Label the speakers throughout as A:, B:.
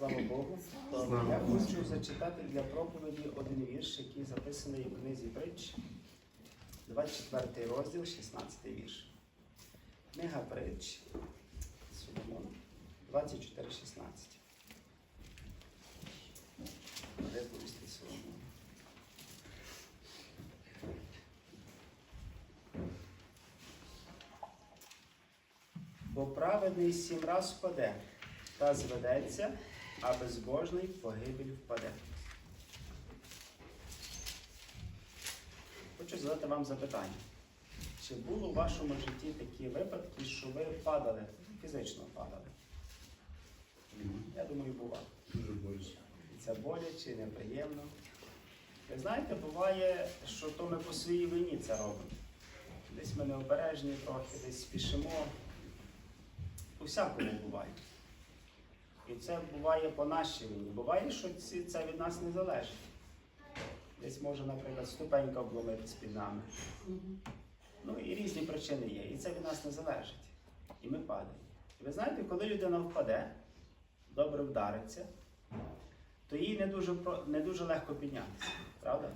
A: Слава Богу.
B: Слава
A: Я
B: Богу.
A: хочу зачитати для проповіді один вірш, який записаний у книзі притч, 24 розділ, 16 вірш. Книга притч Соломона, 24, 16. Приповісти Соломона. Бо праведний сім раз впаде, та зведеться, а безбожний погибель впаде. Хочу задати вам запитання. Чи було у вашому житті такі випадки, що ви падали, фізично падали? Я думаю, бувало.
B: Дуже боляче.
A: Це боляче, неприємно. Ви знаєте, буває, що то ми по своїй вині це робимо. Десь ми необережні трохи, десь спішимо. У всякому буває. І це буває по нашій вині. Буває, що це від нас не залежить. Десь може, наприклад, ступенька обломитись під нами. Ну і різні причини є. І це від нас не залежить. І ми падаємо. І ви знаєте, коли людина впаде, добре вдариться, то їй не дуже, не дуже легко піднятися. Правда?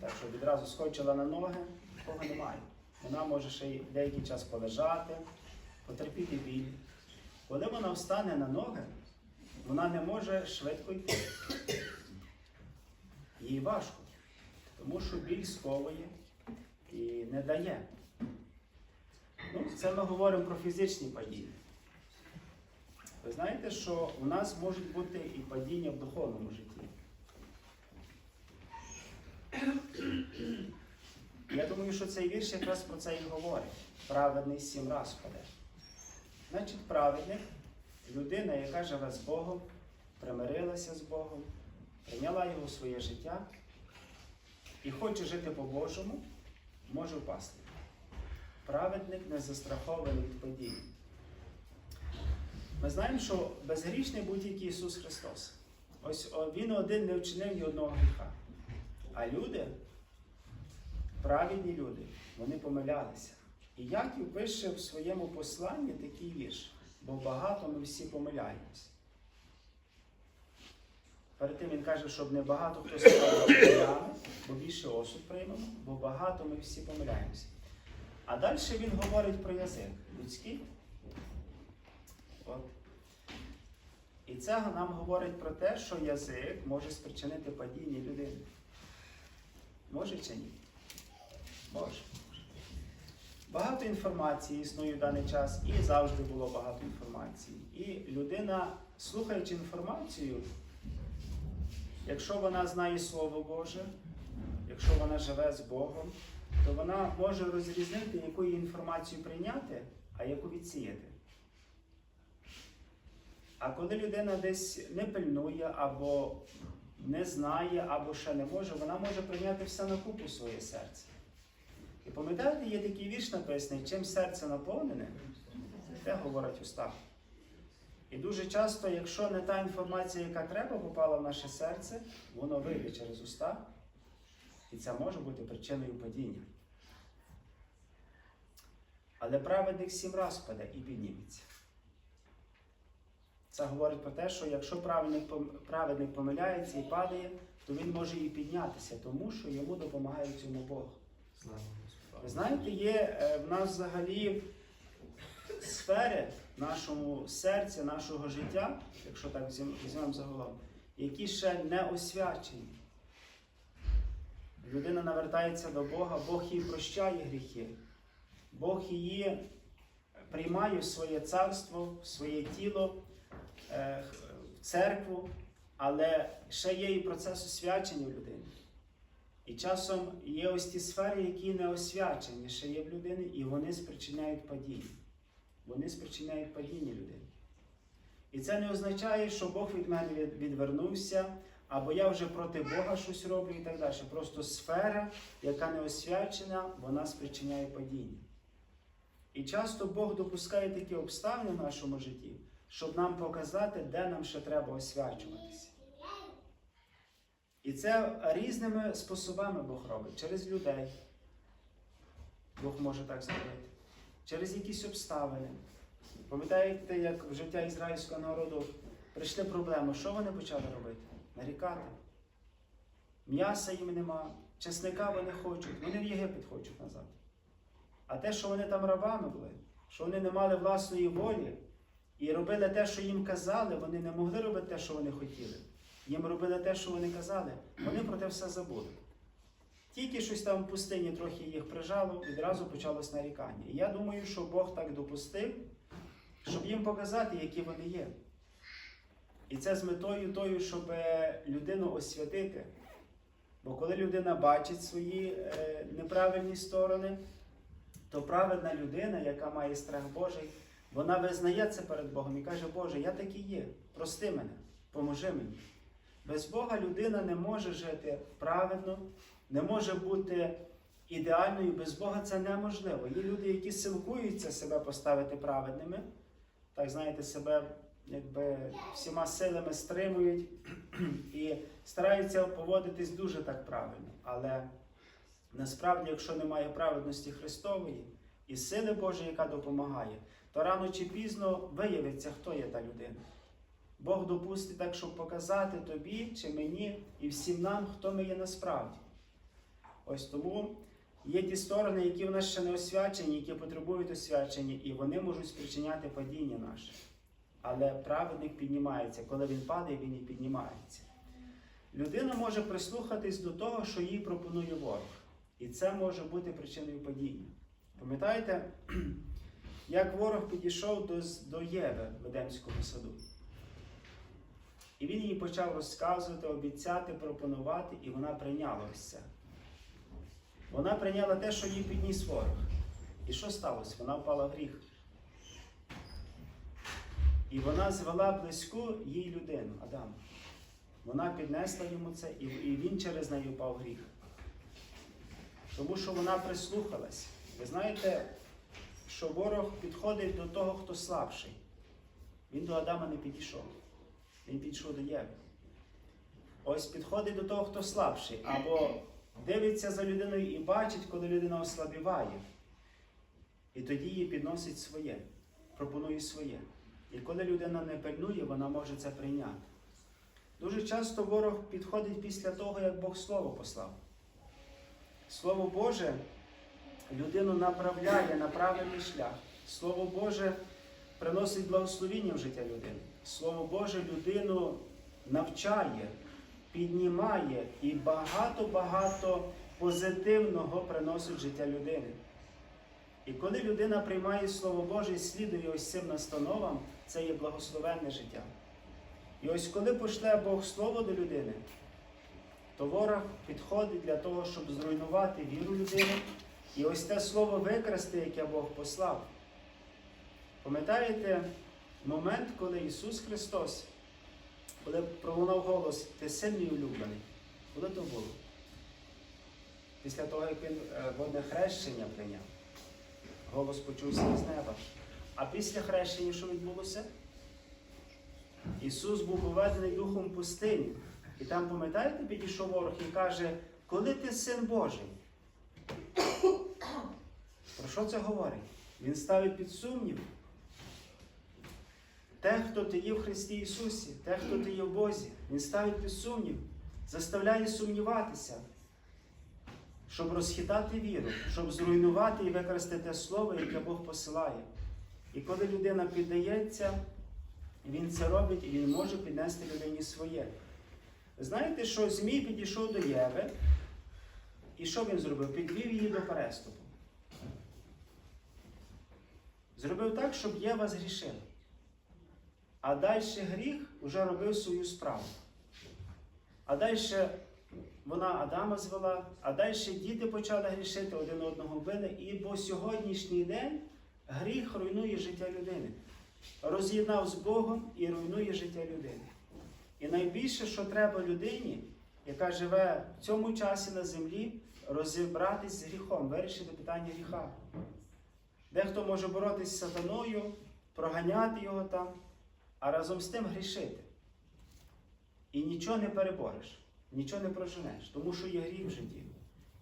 A: Так що відразу скочила на ноги, такого немає. Вона може ще й деякий час полежати, потерпіти біль. Коли вона встане на ноги, вона не може швидко йти. Їй важко, тому що біль сковує і не дає. Ну, це ми говоримо про фізичні падіння. Ви знаєте, що у нас можуть бути і падіння в духовному житті. Я думаю, що цей вірш якраз про це і говорить. Праведний сім раз впаде. Значить, праведник людина, яка живе з Богом, примирилася з Богом, прийняла його в своє життя і хоче жити по-божому, може впасти. Праведник не застрахований від падінь. Ми знаємо, що безгрішний будь-який Ісус Христос. Ось Він один не вчинив ні одного гріха. А люди, праведні люди, вони помилялися. І Яків пише в своєму посланні такий вірш, бо багато ми всі помиляємось. Перед тим він каже, щоб не багато хто став вчителями, бо більше осуд приймемо, бо багато ми всі помиляємося. А далі він говорить про язик людський. От. І це нам говорить про те, що язик може спричинити падіння людини. Може чи ні? Може. Багато інформації існує в даний час, і завжди було багато інформації. І людина, слухаючи інформацію, якщо вона знає Слово Боже, якщо вона живе з Богом, то вона може розрізнити, яку інформацію прийняти, а яку відсіяти. А коли людина десь не пильнує, або не знає, або ще не може, вона може прийняти все на купу своє серце. І пам'ятаєте, є такий вірш написаний, чим серце наповнене, те говорить уста. І дуже часто, якщо не та інформація, яка треба, попала в наше серце, воно вийде через уста, і це може бути причиною падіння. Але праведник сім раз впаде і підніметься. Це говорить про те, що якщо праведник, помиляється і падає, то він може і піднятися, тому що йому допомагає цьому Бог.
B: Слава
A: Ви знаєте, є е, в нас взагалі сфери нашому серці, нашого життя, якщо так візьмемо візьмемо загалом, які ще не освячені. Людина навертається до Бога, Бог їй прощає гріхи, Бог її приймає в своє царство, в своє тіло, е, в церкву, але ще є і процес освячення в людини. І часом є ось ті сфери, які не освячені ще є в людини, і вони спричиняють падіння. Вони спричиняють падіння людини. І це не означає, що Бог від мене відвернувся, або я вже проти Бога щось роблю і так далі. Просто сфера, яка не освячена, вона спричиняє падіння. І часто Бог допускає такі обставини в нашому житті, щоб нам показати, де нам ще треба освячуватися. І це різними способами Бог робить. Через людей. Бог може так зробити. Через якісь обставини. Пам'ятаєте, як в життя ізраїльського народу прийшли проблеми, що вони почали робити? Нарікати. М'яса їм нема, чесника вони хочуть, вони в Єгипет хочуть назад. А те, що вони там рабами були, що вони не мали власної волі і робили те, що їм казали, вони не могли робити те, що вони хотіли. Їм робили те, що вони казали, вони про те все забули. Тільки щось там в пустині трохи їх прижало, відразу почалось нарікання. І я думаю, що Бог так допустив, щоб їм показати, які вони є. І це з метою тою, щоб е, людину освятити. Бо коли людина бачить свої е, неправильні сторони, то праведна людина, яка має страх Божий, вона визнає це перед Богом і каже, Боже, я такий є, прости мене, поможи мені. Без Бога людина не може жити праведно, не може бути ідеальною. Без Бога це неможливо. Є люди, які силкуються себе поставити праведними, так знаєте, себе якби всіма силами стримують і стараються поводитись дуже так правильно. Але насправді, якщо немає праведності Христової і сили Божої, яка допомагає, то рано чи пізно виявиться, хто є та людина. Бог допустить так, щоб показати тобі чи мені і всім нам, хто ми є насправді. Ось тому є ті сторони, які в нас ще не освячені, які потребують освячення, і вони можуть спричиняти падіння наше. Але праведник піднімається. Коли він падає, він і піднімається. Людина може прислухатись до того, що їй пропонує ворог. І це може бути причиною падіння. Пам'ятаєте, як ворог підійшов до, Єви в Едемському саду? І він їй почав розказувати, обіцяти, пропонувати, і вона прийняла ось це. Вона прийняла те, що їй підніс ворог. І що сталося? Вона впала в гріх. І вона звела близьку їй людину, Адам. Вона піднесла йому це, і він через неї впав в гріх. Тому що вона прислухалась. Ви знаєте, що ворог підходить до того, хто слабший. Він до Адама не підійшов. Він підійшов до Єви. Ось підходить до того, хто слабший, або дивиться за людиною і бачить, коли людина ослабіває. І тоді їй підносить своє, пропонує своє. І коли людина не пильнує, вона може це прийняти. Дуже часто ворог підходить після того, як Бог Слово послав. Слово Боже людину направляє на правильний шлях. Слово Боже приносить благословіння в життя людини. Слово Боже людину навчає, піднімає і багато-багато позитивного приносить життя людини. І коли людина приймає Слово Боже і слідує ось цим настановам, це є благословенне життя. І ось коли пошле Бог Слово до людини, то ворог підходить для того, щоб зруйнувати віру людини і ось те слово викрасти, яке Бог послав. Пам'ятаєте момент, коли Ісус Христос, коли пролунав голос, ти сильний улюблений? Коли то було? Після того, як він е, водне хрещення прийняв, голос почувся з неба. А після хрещення, що відбулося? Ісус був поведений Духом пустині. І там, пам'ятаєте, підійшов ворог і каже, коли ти син Божий? Про що це говорить? Він ставить під сумнів. Те, хто ти є в Христі Ісусі, те, хто ти є в Бозі, Він ставить під сумнів, заставляє сумніватися, щоб розхитати віру, щоб зруйнувати і використати те слово, яке Бог посилає. І коли людина піддається, він це робить і він може піднести людині своє. Знаєте, що Змій підійшов до Єви, і що він зробив? Підвів її до переступу. Зробив так, щоб Єва згрішила. А далі гріх вже робив свою справу. А далі вона Адама звела, а далі діти почали грішити, один одного били. І по сьогоднішній день гріх руйнує життя людини. Роз'єднав з Богом і руйнує життя людини. І найбільше, що треба людині, яка живе в цьому часі на землі, розібратись з гріхом, вирішити питання гріха. Дехто може боротися з сатаною, проганяти його там, а разом з тим грішити. І нічого не перебореш, нічого не проженеш, тому що є гріх в житті.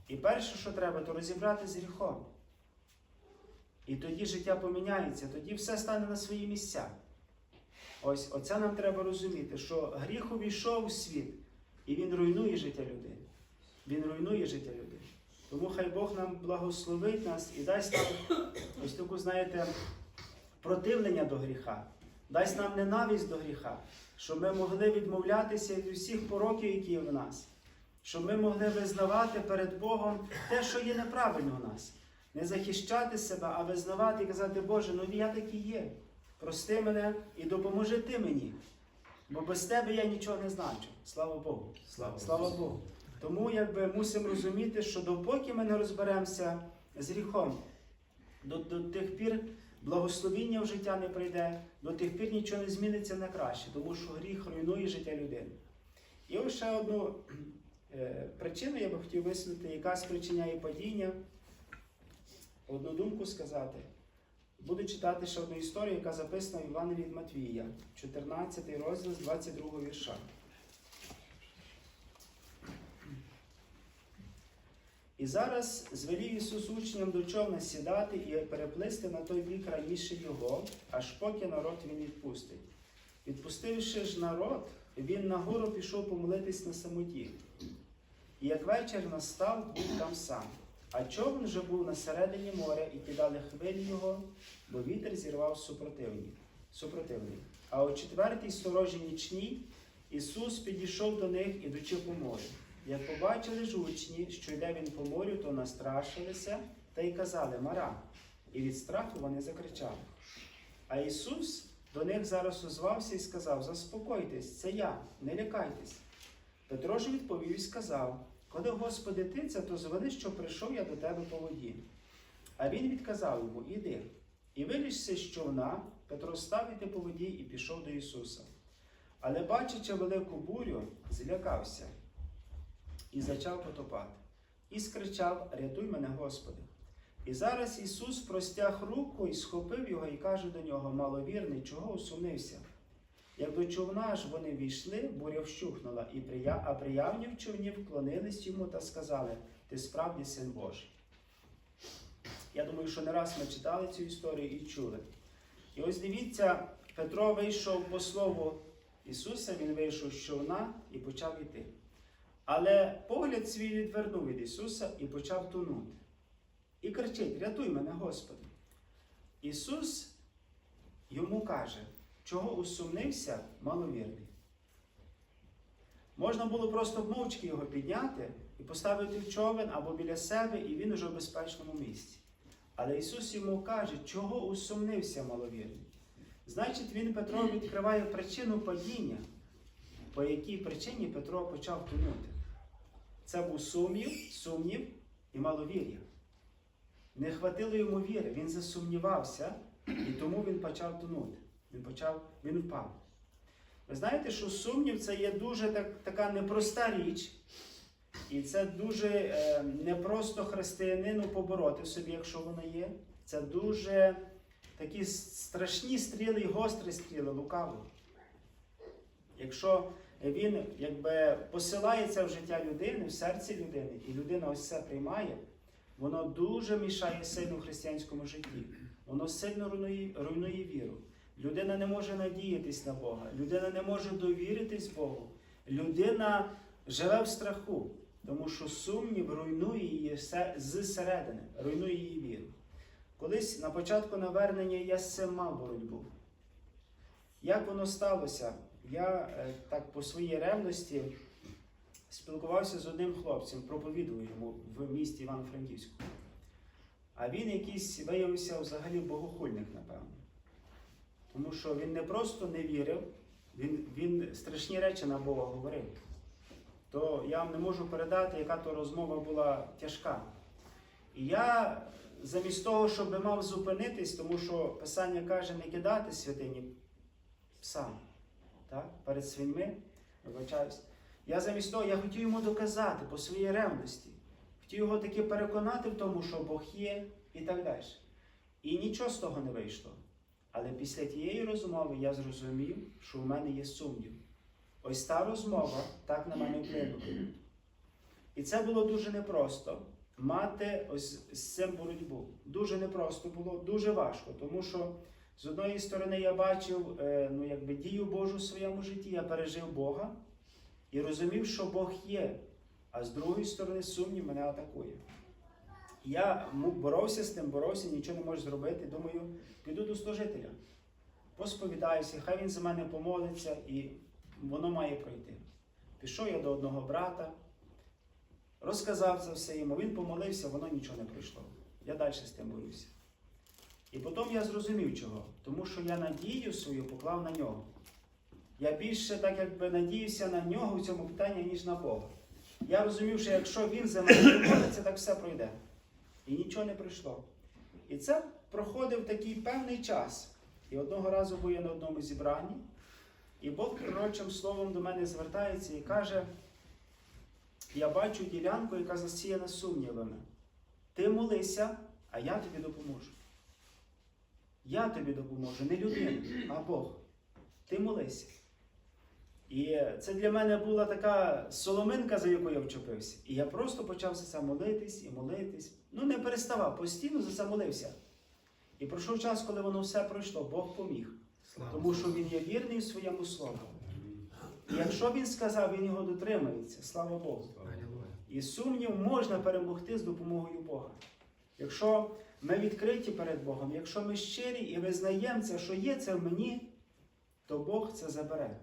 A: І перше, що треба, то розібратися з гріхом. І тоді життя поміняється, тоді все стане на свої місця. Ось оце нам треба розуміти, що гріх увійшов у світ, і він руйнує життя людини. Він руйнує життя людини. Тому хай Бог нам благословить нас і дасть нам ось таку, знаєте, противлення до гріха, дасть нам ненависть до гріха, щоб ми могли відмовлятися від усіх пороків, які є в нас, щоб ми могли визнавати перед Богом те, що є неправильно у нас. Не захищати себе, а визнавати і казати, Боже, ну я такий є. Прости мене і допоможи ти мені. Бо без тебе я нічого не значу. Слава Богу.
B: Слава
A: Слава Богу. Тому якби мусимо розуміти, що допоки ми не розберемося з гріхом, до, до тих пір благословіння в життя не прийде, до тих пір нічого не зміниться на краще, тому що гріх руйнує життя людини. І ось ще одну е, причину я би хотів висвітлити, яка спричиняє падіння. Одну думку сказати. Буду читати ще одну історію, яка записана в Івангелії від Матвія, 14 розділ з 22 вірша. І зараз звелів Ісус учням до човна сідати і переплисти на той бік раніше його, аж поки народ він відпустить. Відпустивши ж народ, він нагору пішов помолитись на самоті. І як вечір настав, був там сам. А човен вже був на середині моря і кидали хвилі його, бо вітер зірвав супротивник. А о четвертій сторожі нічній Ісус підійшов до них, ідучи по морю. Як побачили ж учні, що йде він по морю, то настрашилися та й казали Мара. І від страху вони закричали. А Ісус до них зараз озвався і сказав: Заспокойтесь, це я, не лякайтесь. Петро ж відповів і сказав: Коли Господи ти це, то звели, що прийшов я до тебе по воді. А він відказав йому: Іди. І вилізши з човна, Петро став іти по воді і пішов до Ісуса. Але, бачачи велику бурю, злякався і зачав потопати. І скричав: Рятуй мене, Господи. І зараз Ісус простяг руку і схопив його і каже до нього: Маловірний, чого усунився? Як до човна ж вони війшли, буря вщухнула, і прия... а приявні в човні вклонились йому та сказали: Ти справді син Божий. Я думаю, що не раз ми читали цю історію і чули. І ось дивіться, Петро вийшов по слову Ісуса, він вийшов з човна і почав йти. Але погляд свій відвернув від Ісуса і почав тонути. І кричить: Рятуй мене, Господи. Ісус йому каже, чого усумнився маловірний. Можна було просто мовчки його підняти і поставити в човен або біля себе, і він уже в безпечному місці. Але Ісус йому каже, чого усумнився маловірний. Значить, він Петро відкриває причину падіння, по якій причині Петро почав тонути. Це був сумнів, сумнів і маловір'я. Не хватило йому віри, він засумнівався, і тому він почав тонути. Він почав, він впав. Ви знаєте, що сумнів це є дуже так, така непроста річ, і це дуже е, непросто християнину побороти собі, якщо воно є. Це дуже такі страшні стріли і гострі стріли, лукаво. Якщо він якби посилається в життя людини, в серці людини, і людина ось це приймає, воно дуже мішає сильно в християнському житті. Воно сильно руйнує, руйнує віру. Людина не може надіятись на Бога, людина не може довіритись Богу. Людина живе в страху, тому що сумнів руйнує її зсередини, руйнує її віру. Колись на початку навернення я мав боротьбу. Як воно сталося? Я е, так по своїй ревності спілкувався з одним хлопцем, проповідував йому в місті Івано-Франківську. А він якийсь виявився взагалі богохульник, напевно. Тому що він не просто не вірив, він, він страшні речі на Бога говорив. То я вам не можу передати, яка то розмова була тяжка. І я замість того, щоб мав зупинитись, тому що Писання каже, не кидати святині сам так, перед свиньми, вибачаюсь. Я замість того, я хотів йому доказати по своїй ревності. Хотів його таки переконати в тому, що Бог є і так далі. І нічого з того не вийшло. Але після тієї розмови я зрозумів, що в мене є сумнів. Ось та розмова так на мене вплинула. І це було дуже непросто мати ось з цим боротьбу. Дуже непросто було, дуже важко, тому що З одної сторони, я бачив е, ну, якби дію Божу в своєму житті, я пережив Бога і розумів, що Бог є. А з другої сторони, сумнів мене атакує. Я боровся з тим, боровся, нічого не можу зробити. Думаю, піду до служителя, посповідаюся, хай він за мене помолиться, і воно має пройти. Пішов я до одного брата, розказав це все йому, він помолився, воно нічого не пройшло. Я далі з тим борюся. І потім я зрозумів чого. Тому що я надію свою поклав на нього. Я більше так якби надіюся на нього в цьому питанні, ніж на Бога. Я розумів, що якщо він за мене помолиться, так все пройде. І нічого не пройшло. І це проходив такий певний час. І одного разу був я на одному зібранні, і Бог пророчим словом до мене звертається і каже: я бачу ділянку, яка засіяна сумнівами. Ти молися, а я тобі допоможу. Я тобі допоможу, не людина, а Бог. Ти молися. І це для мене була така соломинка, за яку я вчепився. І я просто почав за це молитись і молитись. Ну, не переставав, постійно за це молився. І пройшов час, коли воно все пройшло, Бог поміг. Тому що він є вірний своєму слову. І якщо він сказав, він його дотримається, слава Богу. І сумнів можна перемогти з допомогою Бога. Якщо ми відкриті перед Богом, якщо ми щирі і визнаємо це, що є це в мені, то Бог це забере.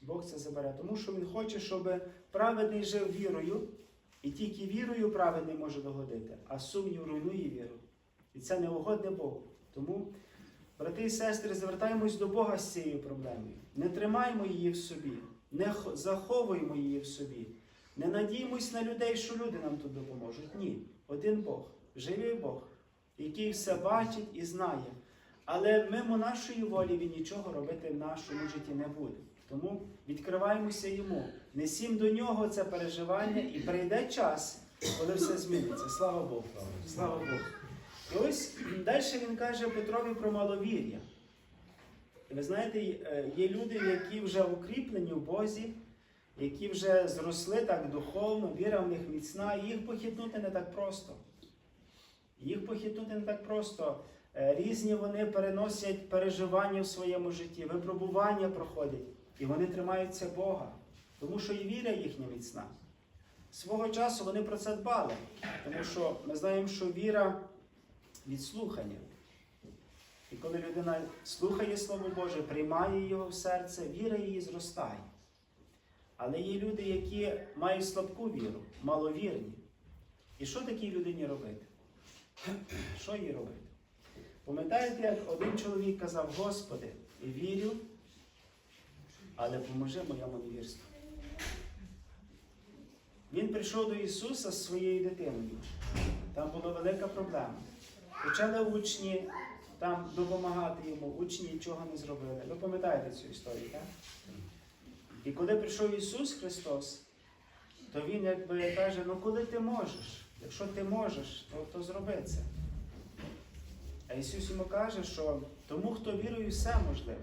A: Бог це забере, тому що Він хоче, щоб праведний жив вірою, і тільки вірою праведний може догодити, а сумнів руйнує віру. І це не угодне Богу. Тому, брати і сестри, звертаємось до Бога з цією проблемою. Не тримаймо її в собі, не заховуємо її в собі. Не надіємось на людей, що люди нам тут допоможуть. Ні. Один Бог, живий Бог, який все бачить і знає. Але мимо нашої волі він нічого робити в нашому житті не буде. Тому відкриваємося йому. Несім до нього це переживання, і прийде час, коли все зміниться. Слава Богу. Слава Богу. І ось далі він каже Петрові про маловір'я. Ви знаєте, е, є люди, які вже укріплені в Бозі, які вже зросли так духовно, віра в них міцна, і їх похитнути не так просто. Їх похитнути не так просто. Е, Різні вони переносять переживання в своєму житті, випробування проходять, і вони тримаються Бога, тому що і віра їхня міцна. Свого часу вони про це дбали, тому що ми знаємо, що віра від слухання. І коли людина слухає Слово Боже, приймає його в серце, віра її зростає. Але є люди, які мають слабку віру, маловірні. І що такій людині робити? Що їй робити? Пам'ятаєте, як один чоловік казав, Господи, вірю, але поможи моєму невірству. Він прийшов до Ісуса з своєю дитиною. Там була велика проблема. Почали учні там допомагати йому, учні нічого не зробили. Ви пам'ятаєте цю історію, так? І коли прийшов Ісус Христос, то Він якби каже, ну коли ти можеш, якщо ти можеш, то, то зроби це. А Ісус йому каже, що тому, хто вірує, все можливе.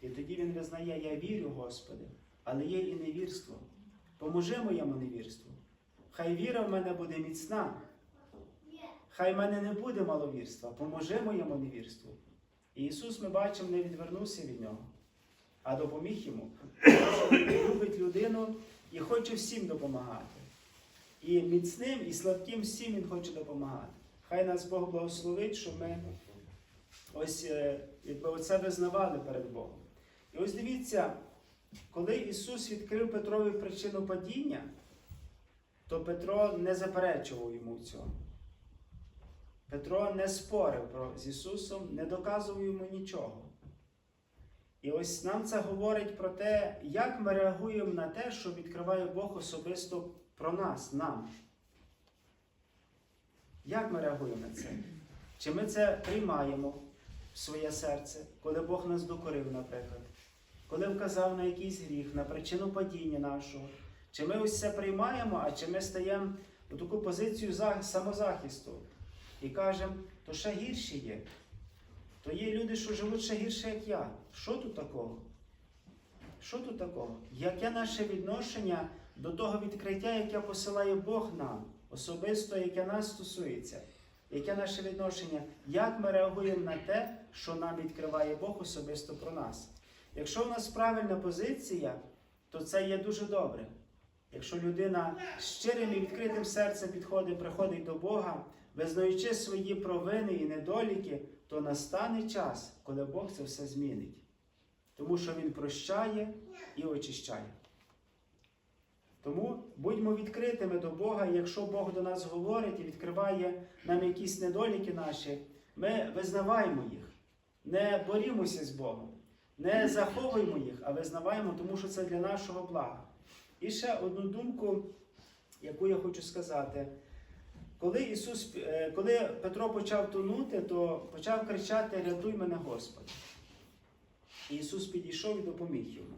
A: І тоді Він визнає, я вірю, Господи, але є і невірство. Поможи моєму невірству. Хай віра в мене буде міцна. Хай в мене не буде маловірства, поможи моєму невірству. І Ісус, ми бачимо, не відвернувся від нього, а допоміг йому. Він любить людину і хоче всім допомагати. І міцним, і слабким всім Він хоче допомагати. Хай нас Бог благословить, щоб ми ось е, якби оце визнавали перед Богом. І ось дивіться, коли Ісус відкрив Петрові причину падіння, то Петро не заперечував йому в цьому. Петро не спорив з Ісусом, не доказував йому нічого. І ось нам це говорить про те, як ми реагуємо на те, що відкриває Бог особисто про нас, нам. Як ми реагуємо на це? Чи ми це приймаємо в своє серце, коли Бог нас докорив, наприклад, коли вказав на якийсь гріх, на причину падіння нашого? Чи ми ось це приймаємо, а чи ми стаємо у таку позицію самозахисту і кажемо, то ще гірше є. То є люди, що живуть ще гірше, як я. Що тут такого? Що тут такого? Яке наше відношення до того відкриття, яке посилає Бог нам, особисто, яке нас стосується? Яке наше відношення? Як ми реагуємо на те, що нам відкриває Бог особисто про нас? Якщо в нас правильна позиція, то це є дуже добре. Якщо людина щирим і відкритим серцем підходить, приходить до Бога, визнаючи свої провини і недоліки, то настане час, коли Бог це все змінить. Тому що Він прощає і очищає. Тому будьмо відкритими до Бога, якщо Бог до нас говорить і відкриває нам якісь недоліки наші, ми визнаваємо їх, не борімося з Богом, не заховуємо їх, а визнаваємо, тому що це для нашого блага. І ще одну думку, яку я хочу сказати. Коли Ісус, е, коли Петро почав тонути, то почав кричати Рятуй мене, Господи. І Ісус підійшов і допоміг йому.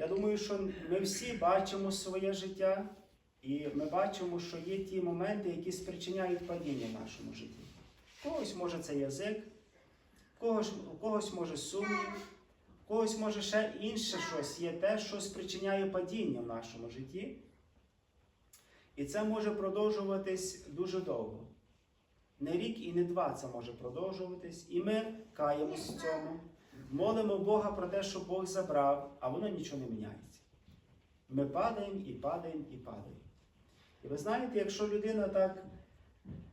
A: Я думаю, що ми всі бачимо своє життя, і ми бачимо, що є ті моменти, які спричиняють падіння в нашому житті. Когось може це язик, у когось, у когось може сумнів, у когось може ще інше щось є те, що спричиняє падіння в нашому житті. І це може продовжуватись дуже довго. Не рік і не два це може продовжуватись. І ми каємось в цьому, молимо Бога про те, щоб Бог забрав, а воно нічого не міняється. Ми падаємо і падаємо і падаємо. І ви знаєте, якщо людина так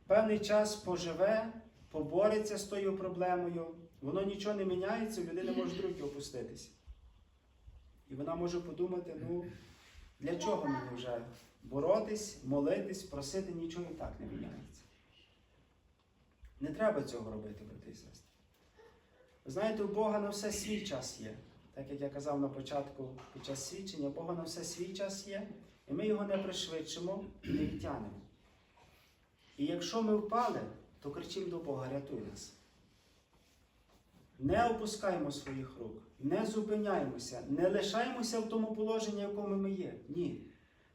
A: певний час поживе, побореться з тою проблемою, воно нічого не міняється, у людини можуть руки опуститися. І вона може подумати, ну, для чого мені вже боротись, молитись, просити, нічого і так не міняється. Не треба цього робити, брати і сестри. Знаєте, у Бога на все свій час є. Так як я казав на початку під час свідчення, Бога на все свій час є, і ми його не пришвидшимо і не відтягнемо. І якщо ми впали, то кричимо до Бога, рятуй нас. Не опускаємо своїх рук, не зупиняємося, не лишаємося в тому положенні, в якому ми є. Ні.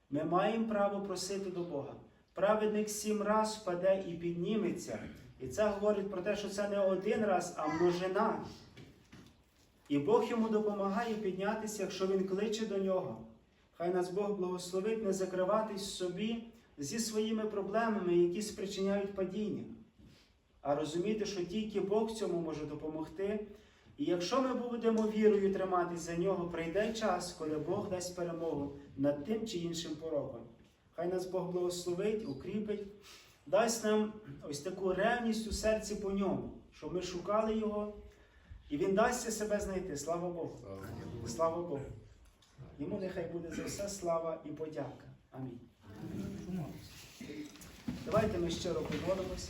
A: Ми маємо право просити до Бога. Праведник сім раз впаде і підніметься. І це говорить про те, що це не один раз, а множина. І Бог йому допомагає піднятися, якщо він кличе до нього. Хай нас Бог благословить не закриватись собі зі своїми проблемами, які спричиняють падіння, а розуміти, що тільки Бог цьому може допомогти. І якщо ми будемо вірою триматись за нього, прийде час, коли Бог дасть перемогу над тим чи іншим пороком. Хай нас Бог благословить, укріпить, дасть нам ось таку ревність у серці по ньому, щоб ми шукали його, і Він дасться себе знайти. Слава Богу! Слава Богу! Йому нехай буде за все слава і подяка. Амінь. Давайте ми щиро помолимось.